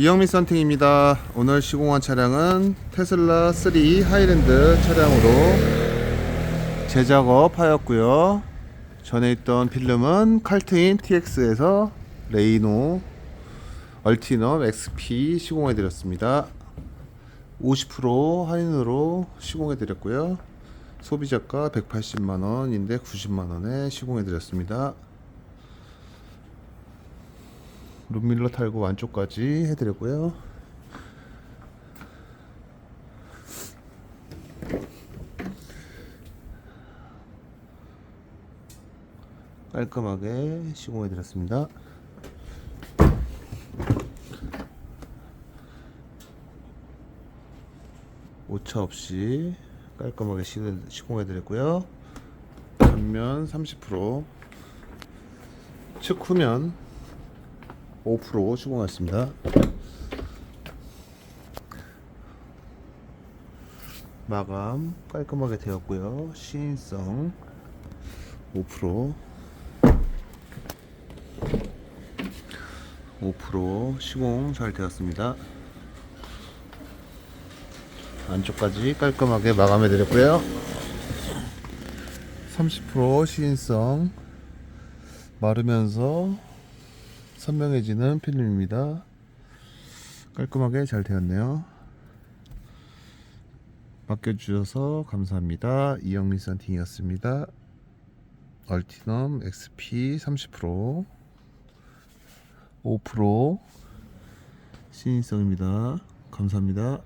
이영민 썬팅입니다. 오늘 시공한 차량은 테슬라 3 하이랜드 차량으로 재작업하였고요. 전에 있던 필름은 칼트인 TX에서 레이노 얼티넘 XP 시공해 드렸습니다. 50% 할인으로 시공해 드렸고요. 소비자가 180만 원인데 90만 원에 시공해 드렸습니다. 룸밀러 탈고 안쪽까지 해드렸고요. 깔끔하게 시공해드렸습니다. 오차 없이 깔끔하게 시- 시공해드렸고요. 전면 30%, 측 후면 5% 시공했습니다. 마감 깔끔하게 되었고요. 시인성 5% 5% 시공 잘 되었습니다. 안쪽까지 깔끔하게 마감해 드렸고요. 30% 시인성 마르면서 선명해지는 필름입니다. 깔끔하게 잘 되었네요. 맡겨주셔서 감사합니다. 이영민 썬팅이었습니다. 얼티넘 XP 30% 5% 신인성입니다. 감사합니다.